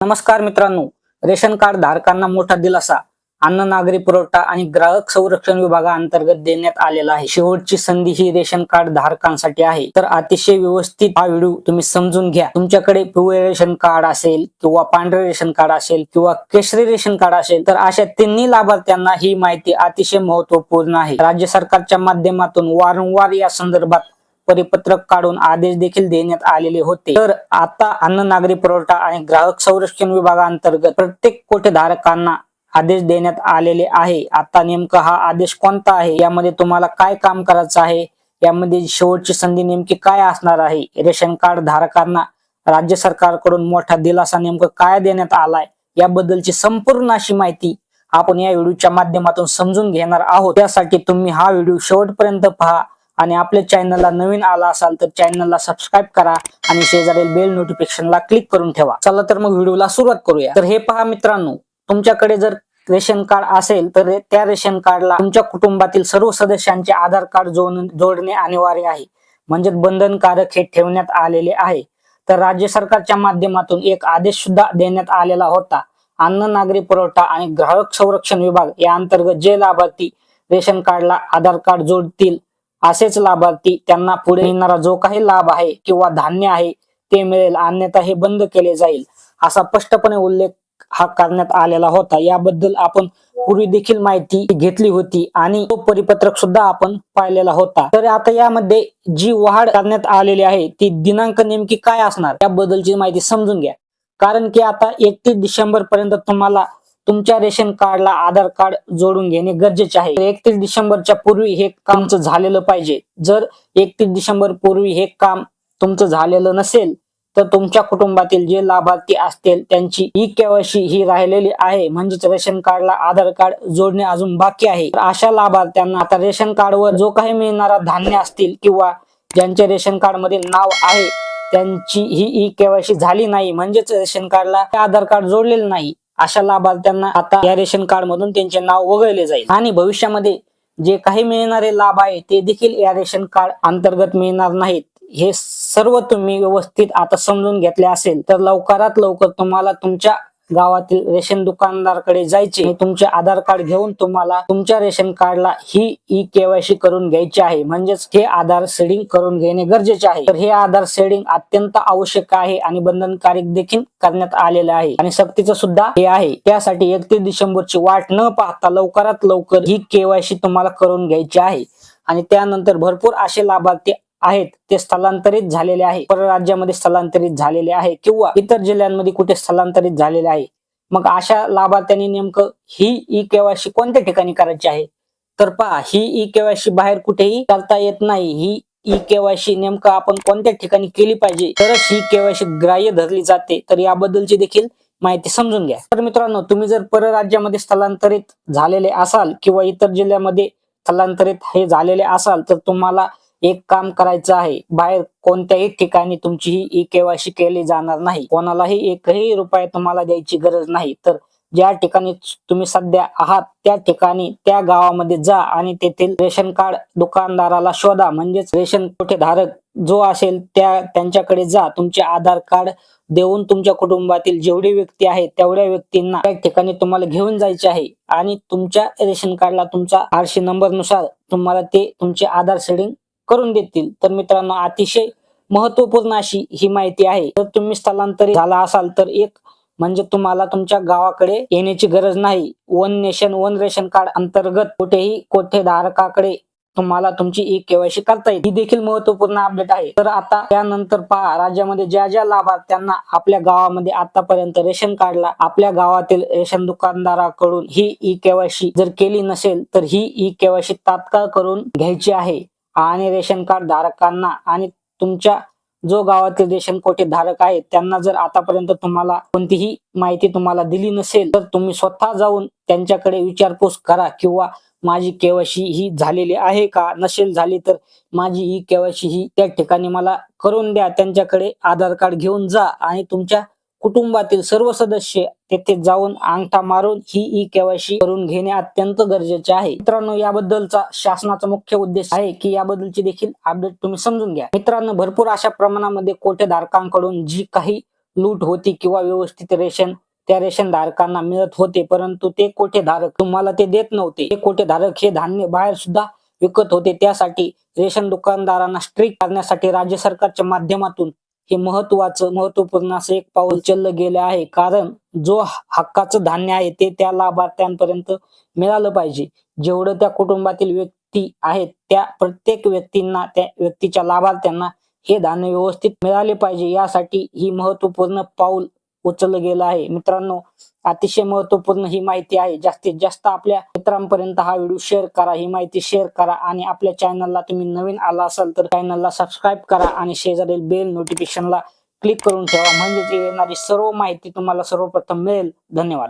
नमस्कार मित्रांनो ration card धारकांना मोठा दिलासा. अन्न नागरी पुरवठा आणि ग्राहक संरक्षण विभागाअंतर्गत देण्यात आलेला आहे. शेवटची संधी ही रेशन कार्ड धारकांसाठी आहे. तर अतिशय व्यवस्थित हा व्हिडिओ तुम्ही समजून घ्या. तुमच्याकडे पिवळे रेशन कार्ड असेल किंवा पांढरे रेशन कार्ड असेल किंवा केशरी रेशन कार्ड असेल तर अशा तिन्ही लाभार्थ्यांना ही माहिती अतिशय महत्त्वपूर्ण आहे. राज्य सरकारच्या माध्यमातून वारंवार या संदर्भात परिपत्रक काढून आदेश देखील देण्यात आलेले होते. तर आता अन्न नागरी पुरवठा आणि ग्राहक संरक्षण विभागाअंतर्गत प्रत्येक कोठेधारकांना आदेश देण्यात आलेले आहे. आता नेमका हा आदेश कोणता आहे? यामध्ये तुम्हाला काय काम करायचं आहे? यामध्ये शेवटची संधी नेमकी काय असणार आहे? रेशन कार्ड धारकांना राज्य सरकारकडून मोठा दिलासा नेमकं काय देण्यात आलाय? याबद्दलची संपूर्ण अशी माहिती आपण या व्हिडिओच्या माध्यमातून समजून घेणार आहोत. त्यासाठी तुम्ही हा व्हिडिओ शेवटपर्यंत पहा. आणि आपल्या चॅनलला नवीन आला असाल तर चॅनलला सबस्क्राईब करा आणि शेजारील बेल नोटिफिकेशनला क्लिक करून ठेवा. चला तर मग व्हिडिओला सुरुवात करूया. तर हे पहा मित्रांनो तुमच्याकडे जर रेशन कार्ड असेल तर त्या रेशन कार्डला तुमच्या कुटुंबातील सर्व सदस्यांचे आधार कार्ड जोडणे अनिवार्य आहे. म्हणजे बंधनकारक हे ठेवण्यात आलेले आहे. तर राज्य सरकारच्या माध्यमातून एक आदेश सुद्धा देण्यात आलेला होता. अन्न नागरी पुरवठा आणि ग्राहक संरक्षण विभाग या अंतर्गत जे लाभार्थी रेशन कार्डला आधार कार्ड जोडतील असेच लाभार्थी त्यांना पुढे येणारा जो काही लाभ आहे किंवा धान्य आहे ते मिळेल. अन्यथा हे बंद केले जाईल असा स्पष्टपणे उल्लेख हा करण्यात आलेला होता. याबद्दल आपण पूर्वी देखील माहिती घेतली होती आणि तो परिपत्रक सुद्धा आपण पाहिलेला होता. तर आता यामध्ये जी वाढ करण्यात आलेली आहे ती दिनांक नेमकी काय असणार? याबद्दलची माहिती समजून घ्या. कारण की आता एकतीस डिसेंबर पर्यंत तुम्हाला तुमच्या रेशन कार्डला आधार कार्ड जोडून घेणे गरजेचे आहे. एकतीस डिसेंबरच्या पूर्वी हे काम झालेलं पाहिजे. जर एकतीस डिसेंबर पूर्वी हे काम तुमचं झालेलं नसेल तर तुमच्या कुटुंबातील जे लाभार्थी असतील त्यांची ई केवायसी ही राहिलेली आहे. म्हणजेच रेशन कार्डला आधार कार्ड जोडणे अजून बाकी आहे. अशा लाभार्थ्यांना आता रेशन कार्डवर जो काही मिळणारा धान्य असतील किंवा ज्यांच्या रेशन कार्डमध्ये नाव आहे त्यांची ही ई केवायसी झाली नाही. म्हणजेच रेशन कार्डला आधार कार्ड जोडलेलं नाही. अशा लाभार्थ्यांना आता या रेशन कार्ड मधून त्यांचे नाव वगळले जाईल. आणि भविष्यामध्ये जे काही मिळणारे लाभ आहे ते देखील या रेशन कार्ड अंतर्गत मिळणार नाहीत. हे सर्व तुम्ही व्यवस्थित आता समजून घेतले असेल तर लवकरात लवकर तुम्हाला तुमच्या गावातील रेशन दुकानदारकडे जायचे तुमचे आधार कार्ड घेऊन तुम्हाला तुमच्या रेशन कार्डला ही ई केवायसी करून घ्यायची आहे. म्हणजेच हे आधार सेडिंग करून घेणे गरजेचे आहे. तर हे आधार सेडिंग अत्यंत आवश्यक आहे आणि बंधनकारक देखील करण्यात आलेले आहे. आणि सक्तीचं सुद्धा हे आहे. त्यासाठी एकतीस डिसेंबरची वाट न पाहता लवकरात लवकर ही केवायसी तुम्हाला करून घ्यायची आहे. आणि त्यानंतर भरपूर असे लाभार्थी आहेत ते स्थलांतरित झालेले आहे. परराज्यामध्ये स्थलांतरित झालेले आहे किंवा इतर जिल्ह्यांमध्ये कुठे स्थलांतरित झालेले आहे. मग अशा लाभार्थ्यांनी नेमकं ही ई केवायसी कोणत्या ठिकाणी करायची आहे? तर पहा ही ई केवायसी बाहेर कुठेही करता येत नाही. ही ई केवायसी नेमकं आपण कोणत्या ठिकाणी केली पाहिजे? तरच ही केवायसी ग्राह्य धरली जाते. तर याबद्दलची देखील माहिती समजून घ्या. तर मित्रांनो तुम्ही जर परराज्यामध्ये स्थलांतरित झालेले असाल किंवा इतर जिल्ह्यामध्ये स्थलांतरित हे झालेले असाल तर तुम्हाला एक काम करायचं आहे. बाहेर कोणत्याही ठिकाणी तुमची ही ई केवायसी केली जाणार नाही. कोणालाही एकही रुपये तुम्हाला द्यायची गरज नाही. तर ज्या ठिकाणी तुम्ही सध्या आहात त्या ठिकाणी त्या गावामध्ये जा आणि तेथील रेशन कार्ड दुकानदाराला शोधा. म्हणजेच रेशन कुठे धारक जो असेल त्या त्यांच्याकडे जा. तुमचे आधार कार्ड देऊन तुमच्या कुटुंबातील जेवढी व्यक्ती आहेत तेवढ्या व्यक्तींना त्या ठिकाणी तुम्हाला घेऊन जायचे आहे. आणि तुमच्या रेशन कार्डला तुमचा आरशी नंबरनुसार तुम्हाला ते तुमचे आधार सेडिंग करून देतील. तर मित्रांनो अतिशय महत्त्वपूर्ण अशी ही माहिती आहे. जर तुम्ही स्थलांतरित झाला असाल तर एक म्हणजे तुम्हाला तुमच्या गावाकडे येण्याची गरज नाही. One nation one ration card अंतर्गत कुठेही कोठे धारकाकडे तुम्हाला तुमची ई केवायसी करता येईल. ही देखील महत्त्वपूर्ण अपडेट आहे. तर आता त्यानंतर पहा राज्यामध्ये ज्या ज्या लाभार्थ्यांना आपल्या गावामध्ये आतापर्यंत रेशन कार्डला आपल्या गावातील रेशन दुकानदाराकडून ही ई केवायसी जर केली नसेल तर ही ई केवायसी तात्काळ करून घ्यायची आहे. आणि रेशन कार्ड धारकांना आणि तुमच्या जो गावातील रेशन कोठे धारक आहे त्यांना जर आतापर्यंत तुम्हाला कोणतीही माहिती तुम्हाला दिली नसेल तर तुम्ही स्वतः जाऊन त्यांच्याकडे विचारपूस करा किंवा माझी केवायसी ही झालेली आहे का? नसेल झाली तर माझी ही केवायसी ही त्या ठिकाणी मला करून द्या. त्यांच्याकडे आधार कार्ड घेऊन जा आणि तुमच्या कुटुंबातील सर्व सदस्य तेथे जाऊन अंगठा मारून ही ई केवायसी करून घेणे अत्यंत गरजेचे आहे. मित्रांनो याबद्दलचा शासनाचा मुख्य उद्देश आहे की याबद्दलची देखील अपडेट तुम्ही समजून घ्या. मित्रांनो भरपूर अशा प्रमाणामध्ये कोटेधारकांकडून जी काही लूट होती किंवा व्यवस्थित रेशन त्या रेशन धारकांना मिळत होते परंतु ते कोठे धारक तुम्हाला ते देत नव्हते. ते कोठे धारक हे धान्य बाहेर सुद्धा विकत होते. त्यासाठी रेशन दुकानदारांना स्ट्रिक करण्यासाठी राज्य सरकारच्या माध्यमातून हे महत्वाचं महत्त्वपूर्ण असं एक पाऊल उचललं गेलं आहे. कारण जो हक्काचं धान्य आहे ते त्या लाभार्थ्यांपर्यंत मिळालं पाहिजे. जेवढं त्या कुटुंबातील व्यक्ती आहेत त्या प्रत्येक व्यक्तींना त्या व्यक्तीच्या लाभार्थ्यांना हे धान्य व्यवस्थित मिळाले पाहिजे. यासाठी ही महत्त्वपूर्ण पाऊल उचललं गेलं आहे. मित्रांनो अतिशय महत्त्वपूर्ण ही माहिती आहे. जास्तीत जास्त आपल्या मित्रांपर्यंत हा व्हिडिओ शेअर करा. ही माहिती शेअर करा आणि आपल्या चॅनलला तुम्ही नवीन आला असाल तर चॅनलला सबस्क्राईब करा आणि शेजारील बेल नोटिफिकेशनला क्लिक करून ठेवा. म्हणजे येणारी सर्व माहिती तुम्हाला सर्वप्रथम मिळेल. धन्यवाद.